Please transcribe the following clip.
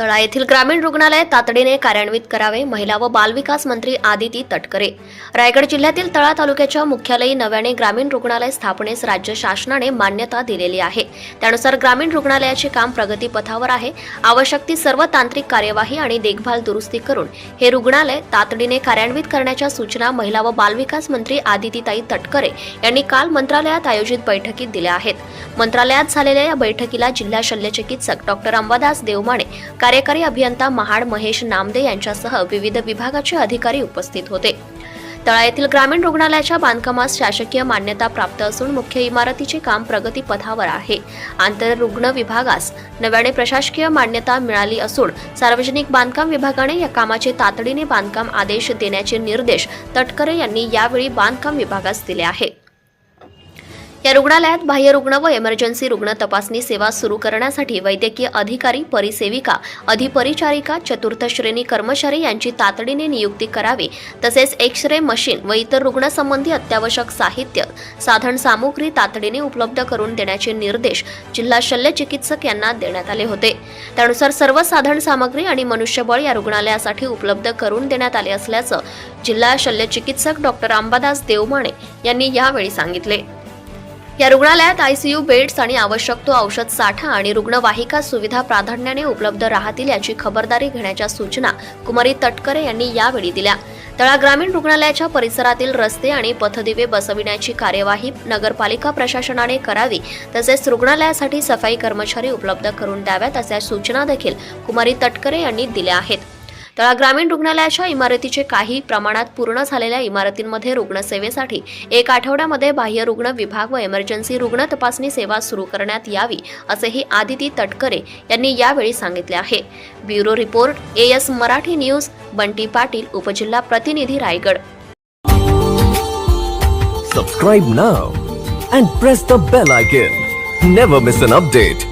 तळा येथील ग्रामीण रुग्णालय तातडीने कार्यान्वित करावे. महिला व बालविकास मंत्री आदिती तटकरे. रायगड जिल्ह्यातील तळा तालुक्याच्या मुख्यालयी नव्याने ग्रामीण रुग्णालय स्थापनेस राज्य शासनाने मान्यता दिलेली आहे. त्यानुसार ग्रामीण रुग्णालयाचे काम प्रगतीपथावर आहे. आवश्यक ती सर्व तांत्रिक कार्यवाही आणि देखभाल दुरुस्ती करून हे रुग्णालय तातडीने कार्यान्वित करण्याच्या सूचना महिला व बालविकास मंत्री आदितीताई तटकरे यांनी काल मंत्रालयात आयोजित बैठकीत दिल्या आहेत. मंत्रालयात झालेल्या या बैठकीला जिल्हा शल्यचिकित्सक डॉक्टर अंबादास देवमाने कार्यकारी अभियंता महाड महेश नामदे यांच्यासह विविध विभागाचे अधिकारी उपस्थित होते. तळा येथील ग्रामीण रुग्णालयाच्या बांधकामास शासकीय मान्यता प्राप्त असून मुख्य इमारतीचे काम प्रगतीपथावर आहे. आंतररुग्ण विभागास नव्याने प्रशासकीय मान्यता मिळाली असून सार्वजनिक बांधकाम विभागाने या कामाचे तातडीने बांधकाम आदेश देण्याचे निर्देश तटकरे यांनी यावेळी बांधकाम विभागास दिले आहे या रुग्णालयात बाह्य रुग्ण व इमर्जन्सी रुग्ण तपासणी सेवा सुरू करण्यासाठी वैद्यकीय अधिकारी परिसेविका अधिपरिचारिका चतुर्थ श्रेणी कर्मचारी यांची तातडीने नियुक्ती करावी. तसेच एक्स रे मशीन व इतर रुग्णसंबंधी अत्यावश्यक साहित्य साधन सामुग्री तातडीने उपलब्ध करून देण्याचे निर्देश जिल्हा शल्य चिकित्सक यांना देण्यात आले होते. त्यानुसार सर्व साधन सामग्री आणि मनुष्यबळ या रुग्णालयासाठी उपलब्ध करून देण्यात आले असल्याचं जिल्हा शल्य चिकित्सक डॉक्टर अंबादास देवमाणे यांनी यावेळी सांगितले. या रुग्णालयात आयसीयू बेड्स आणि आवश्यक तो औषध साठा आणि रुग्णवाहिका सुविधा प्राधान्याने उपलब्ध राहतील याची खबरदारी घेण्याच्या सूचना कुमारी तटकरे यांनी यावेळी दिल्या. तळा ग्रामीण रुग्णालयाच्या परिसरातील रस्ते आणि पथदिवे बसविण्याची कार्यवाही नगरपालिका प्रशासनाने करावी तसेच रुग्णालयासाठी सफाई कर्मचारी उपलब्ध करून द्याव्यात अशा सूचना देखील कुमारी तटकरे यांनी दिल्या आहेत. तळा ग्रामीण रुग्णालयाच्या इमारतीचे काही प्रमाणात पूर्ण झालेल्या इमारतींमध्ये रुग्णसेवेसाठी एक आठवड्यामध्ये बाह्य रुग्ण विभाग व इमर्जन्सी रुग्ण तपासणी सेवा सुरू करण्यात यावी असेही आदिती तटकरे यांनी यावेळी सांगितले आहे. Bureau report A S Marathi news Bunty Patil उपजिल्हा प्रतिनिधी Raigad. Subscribe now and press the bell icon never miss an update